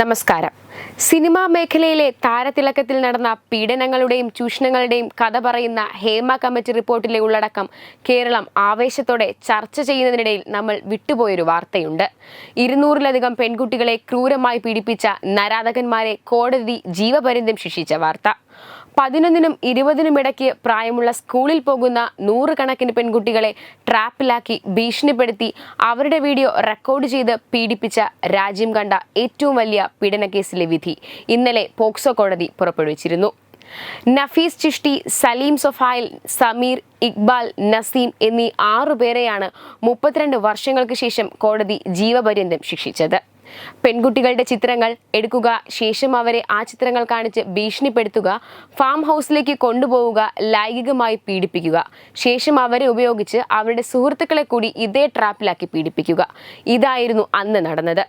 നമസ്കാരം. സിനിമാ മേഖലയിലെ താരതിലക്കത്തിൽ നടന്ന പീഡനങ്ങളുടെയും ചൂഷണങ്ങളുടെയും കഥ പറയുന്ന ഹേമ കമ്മിറ്റി റിപ്പോർട്ടിലെ ഉള്ളടക്കം കേരളം ആവേശത്തോടെ ചർച്ച ചെയ്യുന്നതിനിടയിൽ നമ്മൾ വിട്ടുപോയൊരു വാർത്തയുണ്ട്. ഇരുന്നൂറിലധികം പെൺകുട്ടികളെ ക്രൂരമായി പീഡിപ്പിച്ച നരാധകന്മാരെ കോടതി ജീവപര്യന്തം ശിക്ഷിച്ച വാർത്ത. പതിനൊന്നിനും ഇരുപതിനും ഇടയ്ക്ക് പ്രായമുള്ള സ്കൂളിൽ പോകുന്ന നൂറുകണക്കിന് പെൺകുട്ടികളെ ട്രാപ്പിലാക്കി ഭീഷണിപ്പെടുത്തി അവരുടെ വീഡിയോ റെക്കോർഡ് ചെയ്ത് പീഡിപ്പിച്ച രാജ്യം കണ്ട ഏറ്റവും വലിയ പീഡനക്കേസിലെ വിധി ഇന്നലെ പോക്സോ കോടതി പുറപ്പെടുവിച്ചിരുന്നു. നഫീസ് ചിഷ്ടി സലീം സൊഫായിൽ സമീർ ഇക്ബാൽ നസീം എന്നീ ആറുപേരെയാണ് മുപ്പത്തിരണ്ട് വർഷങ്ങൾക്ക് ശേഷം കോടതി ജീവപര്യന്തം ശിക്ഷിച്ചത്. പെൺകുട്ടികളുടെ ചിത്രങ്ങൾ എടുക്കുക ശേഷം അവരെ ആ ചിത്രങ്ങൾ കാണിച്ച് ഭീഷണിപ്പെടുത്തുക ഫാം ഹൗസിലേക്ക് കൊണ്ടുപോവുക ലൈംഗികമായി പീഡിപ്പിക്കുക. ശേഷം അവരെ ഉപയോഗിച്ച് അവരുടെ സുഹൃത്തുക്കളെ കൂടി ഇതേ ട്രാപ്പിലാക്കി പീഡിപ്പിക്കുക. ഇതായിരുന്നു അന്ന് നടന്നത്.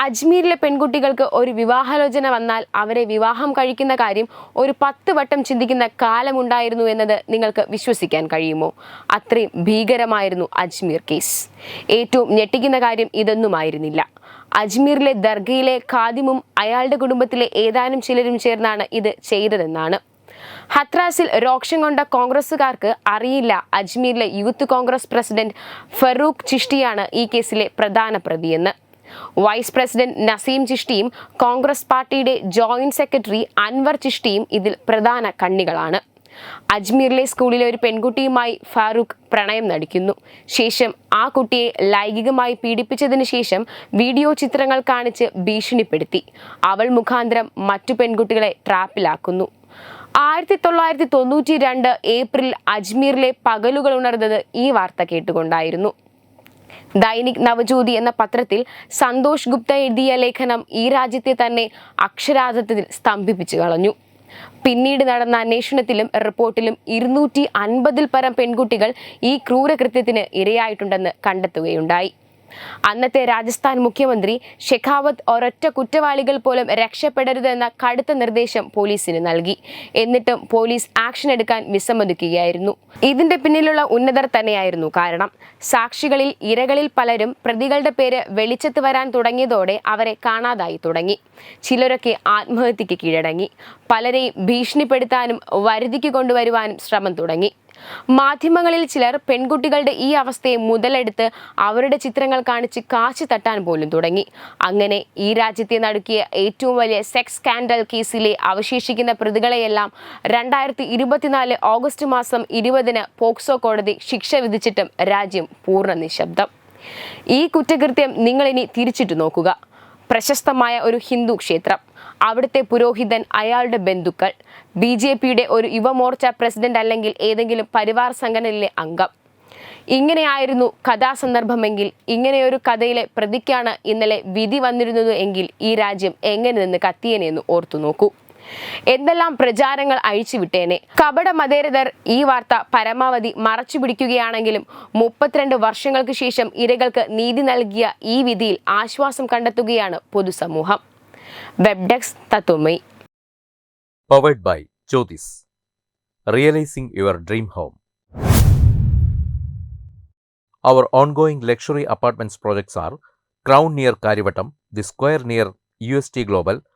അജ്മീരിലെ പെൺകുട്ടികൾക്ക് ഒരു വിവാഹാലോചന വന്നാൽ അവരെ വിവാഹം കഴിക്കുന്ന കാര്യം ഒരു പത്ത് വട്ടം ചിന്തിക്കുന്ന കാലമുണ്ടായിരുന്നു എന്നത് നിങ്ങൾക്ക് വിശ്വസിക്കാൻ കഴിയുമോ? അത്രയും ഭീകരമായിരുന്നു അജ്മീർ കേസ് ഏറ്റവും ഞെട്ടിക്കുന്ന കാര്യം ഇതൊന്നുമായിരുന്നില്ല. അജ്മീറിലെ ദർഗയിലെ ഖാദിമും അയാളുടെ കുടുംബത്തിലെ ഏതാനും ചിലരും ചേർന്നാണ് ഇത് ചെയ്തതെന്നാണ്. ഹത്രാസിൽ രോക്ഷം കൊണ്ട കോൺഗ്രസുകാർക്ക് അറിയില്ല അജ്മീറിലെ യൂത്ത് കോൺഗ്രസ് പ്രസിഡന്റ് ഫറൂഖ് ചിഷ്ടിയാണ് ഈ കേസിലെ പ്രധാന പ്രതിയെന്ന്. വൈസ് പ്രസിഡന്റ് നസീം ചിഷ്ടിയും കോൺഗ്രസ് പാർട്ടിയുടെ ജോയിന്റ് സെക്രട്ടറി അൻവർ ചിഷ്ടിയും ഇതിൽ പ്രധാന കണ്ണികളാണ്. അജ്മീറിലെ സ്കൂളിലെ ഒരു പെൺകുട്ടിയുമായി ഫാറൂഖ് പ്രണയം നടിക്കുന്നു. ശേഷം ആ കുട്ടിയെ ലൈംഗികമായി പീഡിപ്പിച്ചതിന് ശേഷം വീഡിയോ ചിത്രങ്ങൾ കാണിച്ച് ഭീഷണിപ്പെടുത്തി. അവൾ മുഖാന്തരം മറ്റു പെൺകുട്ടികളെ ട്രാപ്പിലാക്കുന്നു. ആയിരത്തി തൊള്ളായിരത്തി തൊണ്ണൂറ്റി രണ്ട് ഏപ്രിൽ അജ്മീറിലെ പകലുകൾ ഉണർന്നത് ഈ വാർത്ത കേട്ടുകൊണ്ടായിരുന്നു. ദൈനിക് നവജ്യോതി എന്ന പത്രത്തിൽ സന്തോഷ് ഗുപ്ത എഴുതിയ ലേഖനം ഈ രാജ്യത്തെ തന്നെ അക്ഷരാർത്ഥത്തിൽ സ്തംഭിപ്പിച്ചു കളഞ്ഞു. പിന്നീട് നടന്ന അന്വേഷണത്തിലും റിപ്പോർട്ടിലും ഇരുന്നൂറ്റി അൻപതിൽ പരം പെൺകുട്ടികൾ ഈ ക്രൂരകൃത്യത്തിന് ഇരയായിട്ടുണ്ടെന്ന് കണ്ടെത്തുകയുണ്ടായി. അന്നത്തെ രാജസ്ഥാൻ മുഖ്യമന്ത്രി ഷെഖാവത്ത് ഒരൊറ്റ കുറ്റവാളികൾ പോലും രക്ഷപ്പെടരുതെന്ന കടുത്ത നിർദ്ദേശം പോലീസിന് നൽകി. എന്നിട്ടും പോലീസ് ആക്ഷൻ എടുക്കാൻ വിസമ്മതിക്കുകയായിരുന്നു. ഇതിന്റെ പിന്നിലുള്ള ഉന്നതർ തന്നെയായിരുന്നു കാരണം സാക്ഷികളിൽ ഇരകളിൽ പലരും പ്രതികളുടെ പേര് വെളിച്ചത്ത് വരാൻ തുടങ്ങിയതോടെ അവരെ കാണാതായി തുടങ്ങി. ചിലരൊക്കെ ആത്മഹത്യക്ക് കീഴടങ്ങി. പലരെയും ഭീഷണിപ്പെടുത്താനും വരുതിക്ക് കൊണ്ടുവരുവാനും ശ്രമം തുടങ്ങി. മാധ്യമങ്ങളിൽ ചിലർ പെൺകുട്ടികളുടെ ഈ അവസ്ഥയെ മുതലെടുത്ത് അവരുടെ ചിത്രങ്ങൾ കാണിച്ച് കാശ് തട്ടാൻ പോലും തുടങ്ങി. അങ്ങനെ ഈ രാജ്യത്തെ നടുക്കിയ ഏറ്റവും വലിയ സെക്സ് സ്കാൻഡൽ കേസിലെ അവശേഷിക്കുന്ന പ്രതികളെയെല്ലാം രണ്ടായിരത്തി ഇരുപത്തിനാല് ഓഗസ്റ്റ് മാസം ഇരുപതിന് പോക്സോ കോടതി ശിക്ഷ വിധിച്ചിട്ടും രാജ്യം പൂർണ നിശബ്ദം. ഈ കുറ്റകൃത്യം നിങ്ങളിനി തിരിച്ചിട്ട് നോക്കുക. പ്രശസ്തമായ ഒരു ഹിന്ദു ക്ഷേത്രം. അവിടുത്തെ പുരോഹിതൻ അയാളുടെ ബന്ധുക്കൾ. ബി ജെ പിയുടെ ഒരു യുവമോർച്ച പ്രസിഡന്റ് അല്ലെങ്കിൽ ഏതെങ്കിലും പരിവാർ സംഘടനയിലെ അംഗം. ഇങ്ങനെയായിരുന്നു കഥാസന്ദർഭമെങ്കിൽ ഇങ്ങനെയൊരു കഥയിലെ പ്രതിക്കാണ് ഇന്നലെ വിധി വന്നിരുന്നത് എങ്കിൽ ഈ രാജ്യം എങ്ങനെ നിന്ന് കത്തിയനെന്ന് ഓർത്തു നോക്കൂ. എന്തെല്ലാം പ്രചാരങ്ങൾ അഴിച്ചുവിട്ടേനെ കപട മതേരതർ ഈ വാർത്ത പരമാവധി മറച്ചു പിടിക്കുകയാണെങ്കിലും മുപ്പത്തിരണ്ട് വർഷങ്ങൾക്ക് ശേഷം ഇരകൾക്ക് നീതി നൽകിയ ഈ വിധിയിൽ ആശ്വാസം കണ്ടെത്തുകയാണ് പൊതുസമൂഹം. Web desk Tatwamayi. Luxury apartments projects R crown dream home. Our ongoing luxury apartments projects are Crown